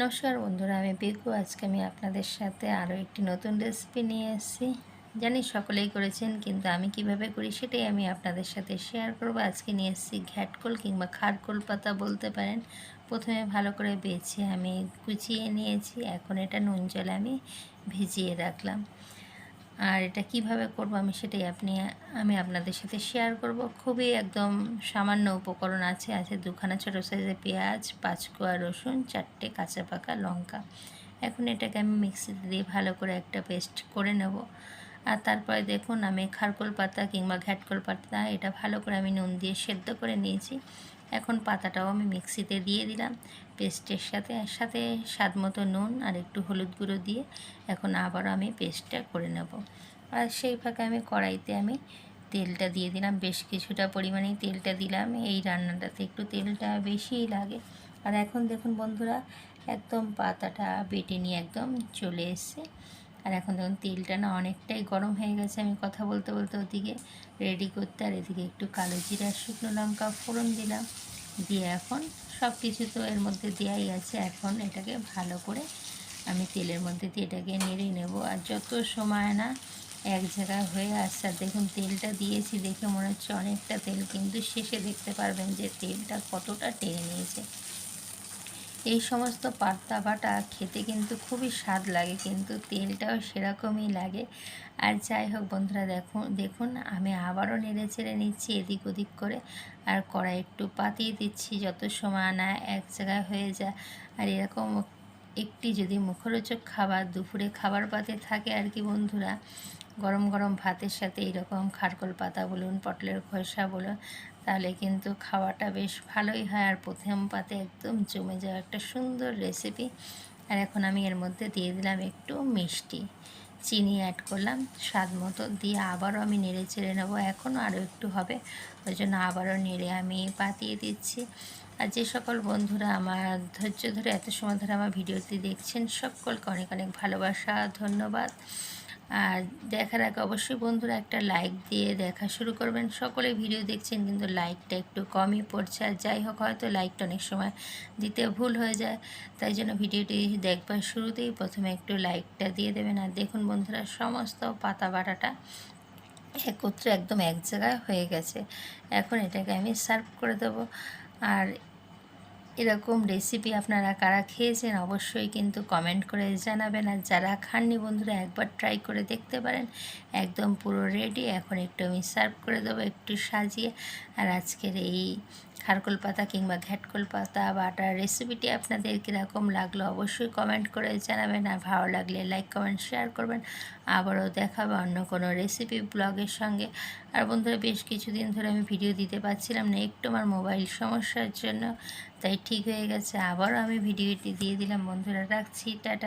নমস্কার বন্ধুরা, আমি পিকু আজকে আমি আপনাদের সাথে আরও একটি নতুন রেসিপি নিয়ে এসেছি। জানি সকলেই করেছেন, কিন্তু আমি কীভাবে করি সেটাই আমি আপনাদের সাথে শেয়ার করব। আজকে নিয়ে এসেছি ঘ্যাটকোল কিংবা খারকোল পাতা বলতে পারেন। প্রথমে ভালো করে বেছে আমি কুচিয়ে নিয়েছি। এখন এটা নুন জলে আমি ভিজিয়ে রাখলাম। আর এটা কীভাবে করব আমি সেটাই আপনি, আমি আপনাদের সাথে শেয়ার করব। খুবই একদম সামান্য উপকরণ আছে আছে দুখানা ছোটো সাইজের পেঁয়াজ পাঁচ কোয়া রসুন, চারটে কাঁচা পাকা লঙ্কা। এখন এটাকে আমি মিক্সিতে দিয়ে ভালো করে একটা পেস্ট করে নেব। আর তারপরে দেখুন, আমি খারকোল পাতা কিংবা ঘ্যাটকোল পাতা, এটা ভালো করে আমি নুন দিয়ে সেদ্ধ করে নিয়েছি। এখন পাতাটাও আমি মিক্সিতে দিয়ে দিলাম। পেস্টের সাথে সাথে স্বাদ মতো নুন আর একটু হলুদ গুঁড়ো দিয়ে এখন আবার আমি পেস্টটা করে নেব। আর সেই ফাঁকে আমি কড়াইতে আমি তেলটা দিয়ে দিলাম। বেশ কিছুটা পরিমাণেই তেলটা দিলাম। এই রান্নাটাতে একটু তেলটা বেশিই লাগে। আর এখন দেখুন বন্ধুরা, একদম পাতাটা বেটে নিয়ে একদম চলে এসছে। আর এখন দেখুন তেলটা না অনেকটাই গরম হয়ে গেছে, আমি কথা বলতে বলতে ওদিকে রেডি করতে আর এদিকে একটু কালো জিরা, শুকনো লঙ্কা ফোড়ন দিলাম। দিয়ে এখন সব কিছু তো এর মধ্যে দেওয়াই আছে, এখন এটাকে ভালো করে আমি তেলের মধ্যে দিয়ে এটাকে নেড়ে নেব। আর যত সময় না এক জায়গায় হয়ে আসছে দেখুন তেলটা দিয়েছি দেখে মনে হচ্ছে অনেকটা তেল, কিন্তু শেষে দেখতে পারবেন যে তেলটা কতটা টেনে নিয়েছে। এই সমস্ত পাত্তা বাটা খেতে কিন্তু খুবই স্বাদ লাগে, কিন্তু তেলটাও সেরকমই লাগে। আর যাই হোক বন্ধুরা দেখুন দেখুন, আমি আবারও নেড়ে ছেড়ে নিচ্ছি এদিক ওদিক করে। আর কড়াই একটু পাতিয়ে দিচ্ছি যত সময় না এক জায়গায় হয়ে যায়। আর এরকম একটি যদি মুখরোচক খাবার দুপুরে খাবার পাতে থাকে আর কি বন্ধুরা, গরম গরম ভাতের সাথে এইরকম খারকোল পাতা বলুন, পটলের খোসা বলুন, তাহলে কিন্তু খাওয়াটা বেশ ভালোই হয় আর প্রথম পাতে একদম জমে যাওয়া একটা সুন্দর রেসিপি আর এখন আমি এর মধ্যে দিয়ে দিলাম একটু মিষ্টি। চিনি অ্যাড করলাম, স্বাদ মতো দিয়ে আবারও আমি নেড়ে চেড়ে নেব। এখনও আরও একটু হবে, ওই জন্য আবারও নেড়ে আমি পাতিয়ে দিচ্ছি। আর যে সকল বন্ধুরা আমার ধৈর্য ধরে এত সময় ধরে আমার ভিডিওটি দেখছেন, সকলকে অনেক অনেক ভালোবাসা, ধন্যবাদ। আর দেখার আগে অবশ্যই বন্ধুরা একটা লাইক দিয়ে দেখা শুরু করবেন। সকলে ভিডিও দেখছেন কিন্তু লাইকটা একটু কমই পড়ছে। আর যাই হোক, হয়তো লাইকটা অনেক সময় দিতে ভুল হয়ে যায়, তাই জন্য ভিডিওটি দেখবার শুরুতেই প্রথমে একটু লাইকটা দিয়ে দেবেন। আর দেখুন বন্ধুরা, সমস্ত পাতা বাটাটা একত্রে একদম এক জায়গায় হয়ে গেছে। এখন এটাকে আমি সার্ভ করে দেবো। আর এরকম রেসিপি আপনারা কারা খেয়েছেন অবশ্যই কিন্তু কমেন্ট করে জানাবেন। আর যারা খাননি বন্ধুরা, একবার ট্রাই করে দেখতে পারেন। একদম পুরো রেডি এখন একটু আমি সার্ভ করে দেবো, একটু সাজিয়ে। আর আজকের এই খারকোল পাতা কিংবা ঘ্যাটকোল পাতা বাটার রেসিপিটি আপনাদের কীরকম লাগল অবশ্যই কমেন্ট করে জানাবেন। আর ভালো লাগলে লাইক কমেন্ট শেয়ার করবেন। আবারও দেখাবে অন্য কোনো রেসিপি ব্লগের সঙ্গে। আর বন্ধুরা, বেশ কিছুদিন ধরে আমি ভিডিও দিতে পারছিলাম না, একটু আমার মোবাইল সমস্যার জন্য। তাই ঠিক হয়ে গেছে, আবারও আমি ভিডিওটি দিয়ে দিলাম। বন্ধুরা, রাখছি, টাটা।